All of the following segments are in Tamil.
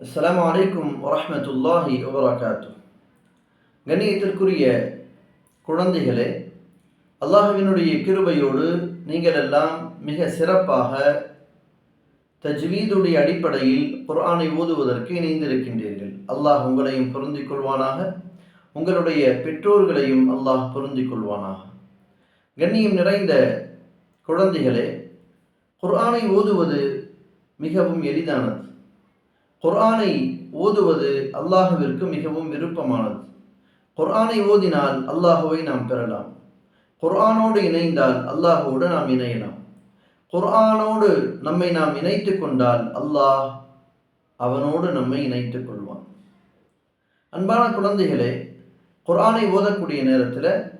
அஸ்லாம் வலைக்கும் வரமத்துல்லாஹி வபரகாத்து. கண்ணியத்திற்குரிய குழந்தைகளே அல்லாஹுவினுடைய கிருபையோடு நீங்கள் எல்லாம் மிக சிறப்பாக தஜ்வீதுடைய அடிப்படையில் குர்ஆனை ஓதுவதற்கு இணைந்திருக்கின்றீர்கள். அல்லாஹ் உங்களையும் பொருந்திக் கொள்வானாக உங்களுடைய பெற்றோர்களையும் அல்லாஹ் பொருந்திக் கொள்வானாக கண்ணியம் நிறைந்த குழந்தைகளே குர்ஆனை ஓதுவது மிகவும் எளிதானது. குர்ஆனை ஓதுவது அல்லாஹுவிற்கு மிகவும் விருப்பமானது. குர்ஆனை ஓதினால் அல்லாஹுவை நாம் பெறலாம். குர்ஆனோடு இணைந்தால் அல்லாஹுவோடு நாம் இணையலாம். குர்ஆனோடு நம்மை நாம் இணைத்து கொண்டால் அல்லாஹ் அவனோடு நம்மை இணைத்துக் கொள்வான். அன்பான குழந்தைகளே குர்ஆனை ஓதக்கூடிய நேரத்தில்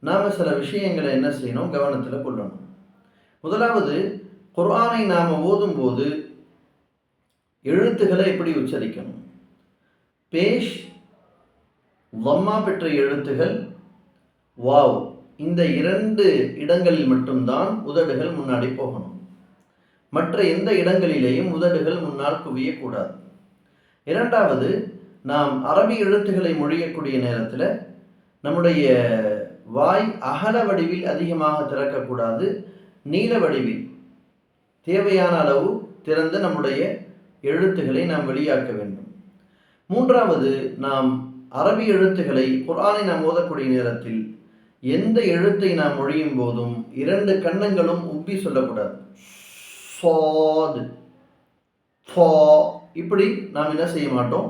நாம் சில விஷயங்களை என்ன செய்யணும்? கவனத்தில் கொள்ளணும். முதலாவது குர்ஆனை நாம் ஓதும்போது எழுத்துக்களை எப்படி உச்சரிக்கணும்? பேஷ் வம்மா பெற்ற எழுத்துகள் வாவ். இந்த இரண்டு இடங்களில் மட்டும்தான் உதடுகள் முன்னாடி போகணும். மற்ற எந்த இடங்களிலேயும் உதடுகள் முன்னால் குவியக்கூடாது. இரண்டாவது நாம் அரபி எழுத்துக்களை மொழியக்கூடிய நேரத்தில் நம்முடைய வாய் அகல வடிவில் அதிகமாக திறக்கக்கூடாது. நீல வடிவில். தேவையான அளவு திறந்து நம்முடைய எழுத்துக்களை நாம் வெளியாக்க வேண்டும். மூன்றாவது நாம் அரபி எழுத்துக்களை குரானை நாம் ஓதக்கூடிய நேரத்தில் எந்த எழுத்தை நாம் மொழியும் போதும் இரண்டு கன்னங்களும் உப்பி சொல்லக்கூடாது. சாது ஃபா இப்படி நாம் என்ன செய்ய மாட்டோம்?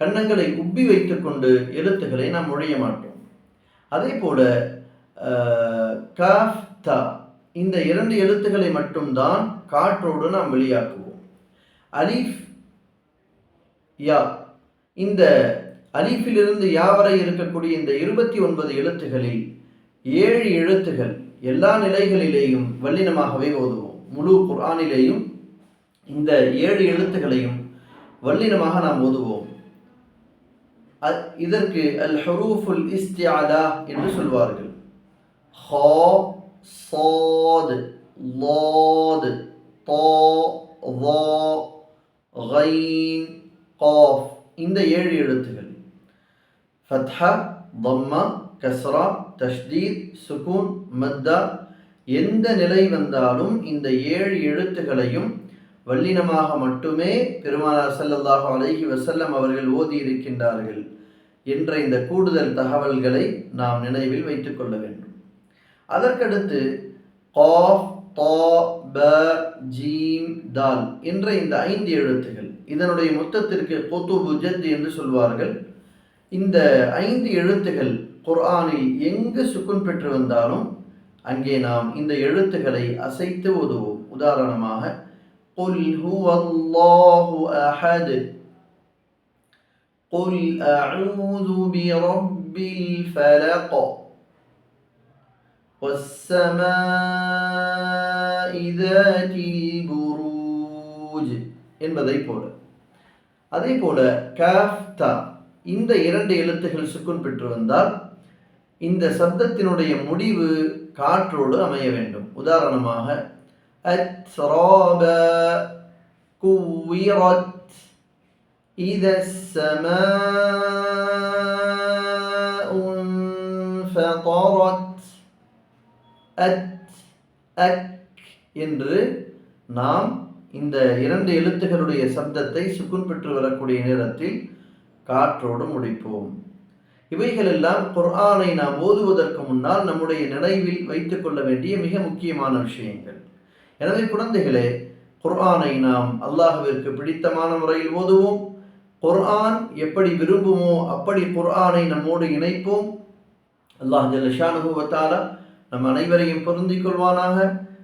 கன்னங்களை உப்பி வைத்துக்கொண்டு எழுத்துக்களை நாம் மொழிய மாட்டோம். அதே போல காஃப் இந்த இரண்டு எழுத்துக்களை மட்டும்தான் காற்றோடு நாம் வெளியாக்குவோம். அலிஃப் யா இந்த அலிஃபிலிருந்து யா வரை இருக்கக்கூடிய இந்த இருபத்தி ஒன்பது எழுத்துகளில் ஏழு எழுத்துகள் எல்லா நிலைகளிலேயும் வல்லினமாகவே ஓதுவோம். முழு குர்ஆனிலேயும் இந்த ஏழு எழுத்துகளையும் வல்லினமாக நாம் ஓதுவோம். அ- இதற்கு அல் ஹரூஃபுல் இஸ்தியாதா என்று சொல்வார்கள். ஹா சாத் லாது غين قاف இந்த ஏழு எழுத்துகள் ஃபத்ஹா தம்மா கஸ்ரா தஷ்தீத் சுகூன் மத்தா எந்த நிலை வந்தாலும் இந்த ஏழு எழுத்துகளையும் வல்லினமாக மட்டுமே பெருமானார் ஸல்லல்லாஹு அலைஹி வஸல்லம் அவர்கள் ஓதி இருக்கின்றார்கள் என்ற இந்த கூடுதல் தகவல்களை நாம் நினைவில் வைத்துக் கொள்ள வேண்டும் அதற்கடுத்து காஃப் தா ப ஜீம் தால் என்ற இந்த ஐந்து எழுத்துகள் இதனுடைய மொத்தத்திற்கு கொத்துபு ஜத் என்று சொல்வார்கள் இந்த ஐந்து எழுத்துகள் குர்ஆனில் எங்கு சுக்குன் பெற்று வந்தாலும் அங்கே நாம் இந்த எழுத்துக்களை அசைத்து ஓதுவோம் உதாரணமாக قل هو الله أحد قل أعوذ برب الفلق والسماء ذات البروج என்பதை போல அதே போல காஃப் தா இந்த இரண்டு எழுத்துகள் சுக்குன் பெற்று வந்தால் இந்த சப்தத்தினுடைய முடிவு காற்றோடு அமைய வேண்டும் உதாரணமாக அத்ராப குவிரத் إذا السماء انفطرت அத் அக் என்று நாம் இந்த இரண்டு எழுத்துகளுடைய சப்தத்தை சுக்குன் பெற்று வரக்கூடிய நேரத்தில் காற்றோடு முடிப்போம். இவைகளெல்லாம் குர்ஆனை நாம் ஓதுவதற்கு முன்னால் நம்முடைய நினைவில் வைத்துக் கொள்ள வேண்டிய மிக முக்கியமான விஷயங்கள். எனவே குழந்தைகளே குர்ஆனை நாம் அல்லாஹுவிற்கு பிடித்தமான முறையில் ஓதுவோம். குர்ஆன் எப்படி விரும்புமோ அப்படி குர்ஆனை நம்மோடு இணைப்போம். அல்லாஹ் ஜல்லஷானுஹு நம் அனைவரையும் பொருந்திக் கொள்வானாக.